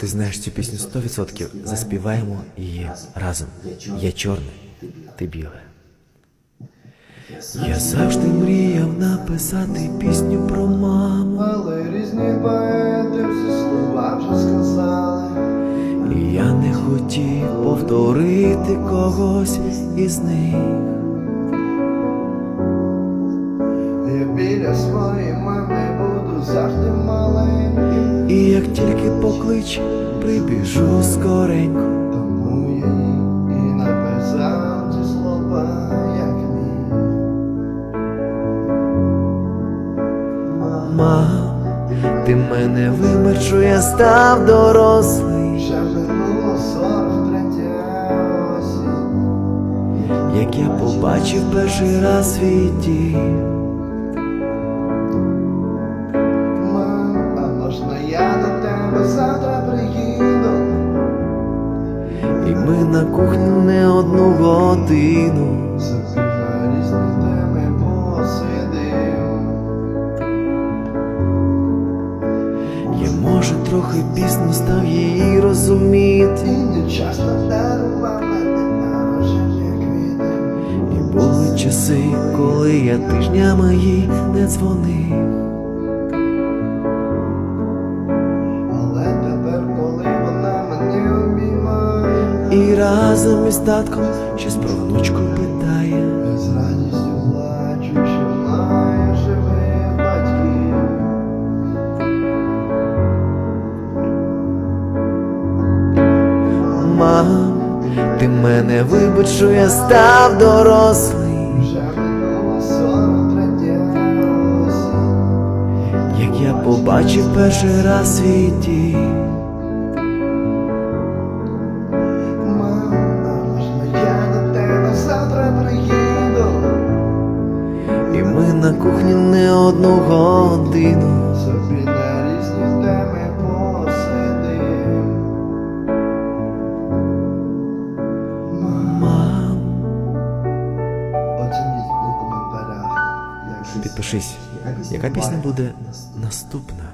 Ти знаєш цю пісню 100%. Заспіваємо її разом. Я чорний, ти біле. Я завжди мріяв написати пісню про маму. Але різні поети всі слова вже сказали. І я не хотів повторити когось із них. Я біля своєї мами буду завжди маленьким. І як тільки поклич, прибіжу скоренько. Тому я і написав ці слова, як міг. Мам, ти мене вимерчу, я став дорослий. Вже минуло 43 осінь. Як я побачив перший раз свій дім. Ми на кухні не одну годину. На різні теми посидим. Я може трохи пізно став її розуміти. І не часто дарував мене народження квіти. І були часи, коли я тижнями їй не дзвонив. І разом із татком щось про внучку питає. з радістю плачу, що маю живих батьків. Мам, ти мене вибач, що я став дорослий. Вже минуло 43 осінь. Як я побачив перший раз свій дім. На кухні не одну годину. Собі на різні теми посидим. Мам, Оцініть у коментарях, підпишись, яка пісня буде наступна.